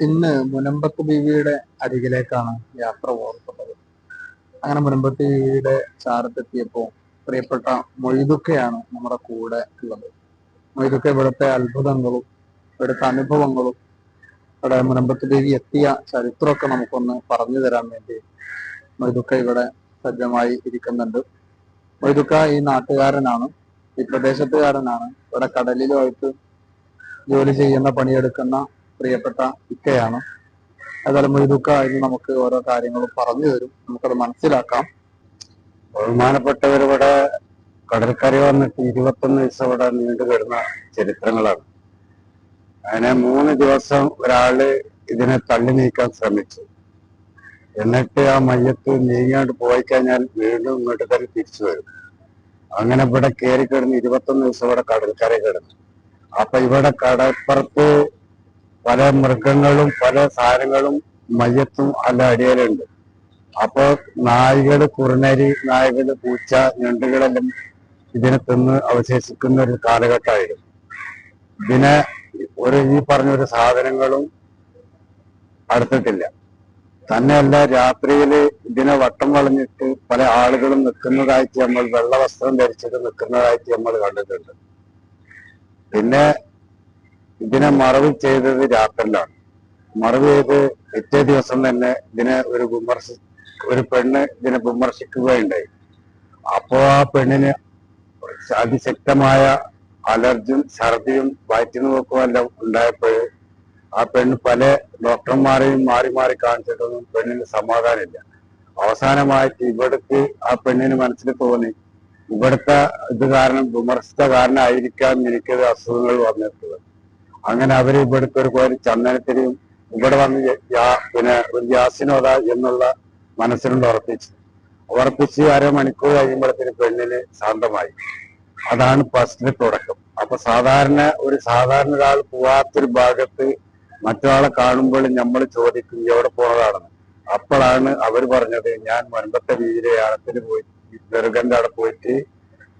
ഇന്ന് മുനമ്പത്ത് ബീവിയുടെ അരികിലേക്കാണ് യാത്ര ഓർക്കുന്നത് അങ്ങനെ മുനമ്പത്ത് ബീവിയുടെ ചാരത്തെത്തിയപ്പോൾ പ്രിയപ്പെട്ട മൊയ്തുക്കയാണ് നമ്മുടെ കൂടെ ഉള്ളത്. മൊയ്തുക്ക ഇവിടുത്തെ അത്ഭുതങ്ങളും ഇവിടുത്തെ അനുഭവങ്ങളും ഇവിടെ മുനമ്പത്ത് ദേവി എത്തിയ ചരിത്രമൊക്കെ നമുക്കൊന്ന് പറഞ്ഞു തരാൻ വേണ്ടി മൊയ്തുക്ക ഇവിടെ സജ്ജമായി ഇരിക്കുന്നുണ്ട്. മൊയ്തുക്ക ഈ നാട്ടുകാരനാണ് ഈ പ്രദേശത്തുകാരനാണ്. ഇവിടെ കടലിലുമായിട്ട് ജോലി ചെയ്യുന്ന പണിയെടുക്കുന്ന പ്രിയപ്പെട്ട ഇക്കയാണ്. ഏതായാലും മൊയ്തുക്ക ഇന്ന് നമുക്ക് ഓരോ കാര്യങ്ങളും പറഞ്ഞു തരും. നമുക്കത് മനസ്സിലാക്കാം. ബഹുമാനപ്പെട്ടവരിവിടെ കടൽക്കര വന്നിട്ട് ഇരുപത്തൊന്ന് ദിവസം ഇവിടെ നീണ്ടു കിടന്ന ചരിത്രങ്ങളാണ്. അങ്ങനെ മൂന്ന് ദിവസം ഒരാൾ ഇതിനെ തള്ളി നീക്കാൻ ശ്രമിച്ചു. എന്നിട്ട് ആ മയ്യത്ത് നീങ്ങാണ്ട് പോയി കഴിഞ്ഞാൽ വീണ്ടും ഇങ്ങോട്ട് തന്നെ തിരിച്ചു വരും. അങ്ങനെ ഇവിടെ കയറി കിടന്ന് ഇരുപത്തൊന്ന് ദിവസം ഇവിടെ കടൽക്കര കിടന്നു. അപ്പൊ ഇവിടെ കടപ്പുറത്ത് പല മൃഗങ്ങളും പല സാധനങ്ങളും മയ്യത്തും അല്ല അടിയലുണ്ട്. അപ്പൊ നായ്കൾ കുറുനരി നായകൾ പൂച്ച ഞണ്ടുകളെല്ലാം ഇതിനെ തിന്ന് അവശേഷിക്കുന്ന ഒരു കാലഘട്ടമായിരുന്നു. ഇതിനെ ഒരു ഈ പറഞ്ഞ ഒരു സാധനങ്ങളും അടുത്തിട്ടില്ല. തന്നെയല്ല രാത്രിയിൽ ഇതിനെ വട്ടം വളഞ്ഞിട്ട് പല ആളുകളും നിൽക്കുന്നതായിട്ട് നമ്മൾ വെള്ള വസ്ത്രം ധരിച്ചിട്ട് നിൽക്കുന്നതായിട്ട് നമ്മൾ കണ്ടിട്ടുണ്ട്. പിന്നെ ഇതിനെ മറവ് ചെയ്തത് രാത്രിയിലാണ്. മറവ് ചെയ്ത് പിറ്റേ ദിവസം തന്നെ ഇതിനെ ഒരു വിമർശി ഒരു പെണ്ണ് ഇതിനെ വിമർശിക്കുകയുണ്ടായി. അപ്പോ ആ പെണ്ണിന് അതിശക്തമായ അലർജിയും ഛർദിയും വയറ്റിന് നോക്കും എല്ലാം ഉണ്ടായപ്പോൾ ആ പെണ്ണ് പല ഡോക്ടർമാരെയും മാറി മാറി കാണിച്ചിട്ടൊന്നും പെണ്ണിന് സമാധാനമില്ല. അവസാനമായിട്ട് ഇവിടുത്തെ ആ പെണ്ണിന് മനസ്സിൽ തോന്നി ഇവിടുത്തെ ഇത് കാരണം വിമർശിച്ച കാരണമായിരിക്കാം എനിക്കത് അസുഖങ്ങൾ വന്നിട്ടുള്ളത്. അങ്ങനെ അവർ ഇവിടുത്തെ ഒരു കോരി ചന്ദനത്തിനും ഇവിടെ വന്ന് പിന്നെ ഒരു യാസിനോദ എന്നുള്ള മനസ്സിലുണ്ട് ഉറപ്പിച്ചു. ഉറപ്പിച്ച് അരമണിക്കൂർ കഴിയുമ്പോഴത്തേന് പെണ്ണിന് ശാന്തമായി. അതാണ് ഫസ്റ്റിലെ തുടക്കം. അപ്പൊ സാധാരണ ഒരു സാധാരണ ഒരാൾ പോവാത്തൊരു ഭാഗത്ത് മറ്റൊരാളെ കാണുമ്പോൾ നമ്മൾ ചോദിക്കും എവിടെ പോണതാണെന്ന്? അപ്പോഴാണ് അവർ പറഞ്ഞത് ഞാൻ മുൻപത്തെ വീരയാണത്തിന് പോയി ദുർഗന്റെ അവിടെ പോയിട്ട്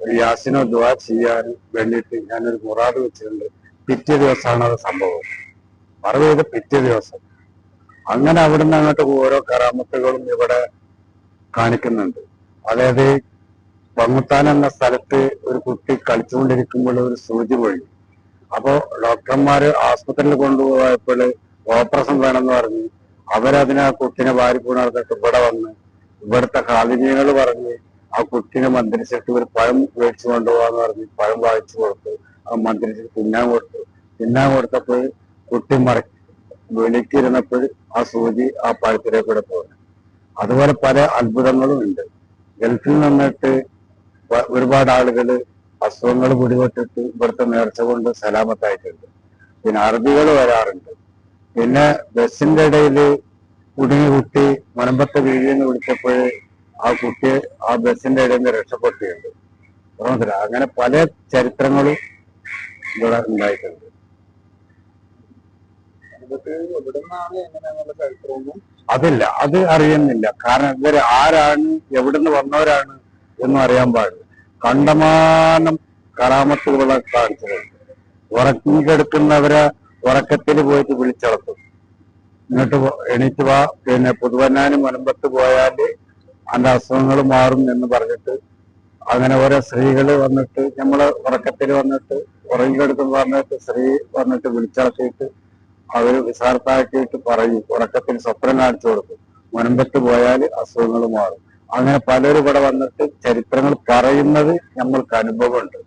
ഒരു യാസിനോ ദ്വാ ചെയ്യാൻ വേണ്ടിയിട്ട് ഞാനൊരു മുറാദ് വെച്ചിട്ടുണ്ട്. പിറ്റേ ദിവസമാണ് അത് സംഭവം. മറവ് ചെയ്ത് പിറ്റേ ദിവസം. അങ്ങനെ അവിടുന്ന് അങ്ങോട്ട് ഓരോ കറാമത്തുകളും ഇവിടെ കാണിക്കുന്നുണ്ട്. അതായത് പങ്ങുത്താൻ എന്ന സ്ഥലത്ത് ഒരു കുട്ടി കളിച്ചുകൊണ്ടിരിക്കുമ്പോൾ ഒരു സൂചി പോയി. അപ്പോ ഡോക്ടർമാര് ആസ്പത്രിയിൽ കൊണ്ടുപോയപ്പോൾ ഓപ്പറേഷൻ വേണമെന്ന് പറഞ്ഞ് അവരതിനെ ആ കുട്ടിനെ വാരി പുണർന്നിട്ട് ഇവിടെ വന്ന് ഇവിടുത്തെ കാലിനികൾ പറഞ്ഞ് ആ കുട്ടിനെ മന്ത്രിച്ചിട്ട് ഒരു പഴം മേടിച്ചു കൊണ്ടുപോകാന്ന് പറഞ്ഞ് പഴം വായിച്ചു കൊടുത്തു മന്ത്രിച്ചിട്ട് തിന്നാൻ കൊടുത്തു. തിന്നാൻ കൊടുത്തപ്പോൾ കുട്ടി മറ വിളിക്കിരുന്നപ്പോൾ ആ സൂചി ആ പഴത്തിലേക്ക് കൂടെ പോകുന്നു അതുപോലെ പല അത്ഭുതങ്ങളും ഉണ്ട്. ഗൾഫിൽ നിന്നിട്ട് ഒരുപാട് ആളുകൾ അസുഖങ്ങൾ പിടിപെട്ടിട്ട് ഇവിടുത്തെ നേർച്ച കൊണ്ട് സലാമത്തായിട്ടുണ്ട്. പിന്നെ അറബികൾ വരാറുണ്ട്. പിന്നെ ബസ്സിന്റെ ഇടയിൽ കുടുങ്ങി കുട്ടി മലമ്പത്തെ വീഴിന്ന് വിളിച്ചപ്പോൾ ആ കുട്ടി ആ ബസ്സിന്റെ ഇടയിൽ നിന്ന് രക്ഷപ്പെട്ടിട്ടുണ്ട് അങ്ങനെ പല ചരിത്രങ്ങളും ഇവിടെ ഉണ്ടായിട്ടുണ്ട്. അതില്ല അത് അറിയുന്നില്ല. കാരണം ഇവർ ആരാണ് എവിടുന്ന് വന്നവരാണ് എന്ന് അറിയാൻ പാടില്ല. കണ്ടമാനം കറാമത്തുകളെ കാണിച്ചിട്ടുണ്ട് ഉറക്കിക്കെടുക്കുന്നവരെ ഉറക്കത്തിൽ പോയിട്ട് വിളിച്ചളത്തും എന്നിട്ട് എണീറ്റ് വാ. പിന്നെ പുതുവന്നാനും മുനമ്പത്ത് പോയാൽ അന്റെ അസുഖങ്ങൾ മാറും എന്ന് പറഞ്ഞിട്ട് അങ്ങനെ ഓരോ സ്ത്രീകൾ വന്നിട്ട് നമ്മൾ ഉറക്കത്തിൽ വന്നിട്ട് ഉറങ്ങിക്കെടുക്കുന്ന പറഞ്ഞിട്ട് സ്ത്രീ വന്നിട്ട് വിളിച്ചിറക്കിയിട്ട് അവർ വിസാർത്താക്കിയിട്ട് പറയും ഉറക്കത്തിൽ സ്വപ്നം കാണിച്ചു കൊടുക്കും. മുൻപത്ത് പോയാൽ അസുഖങ്ങൾ മാറും. അങ്ങനെ പലരും ഇവിടെ വന്നിട്ട് ചരിത്രങ്ങൾ പറയുന്നത് നമ്മൾക്ക് അനുഭവമുണ്ട്.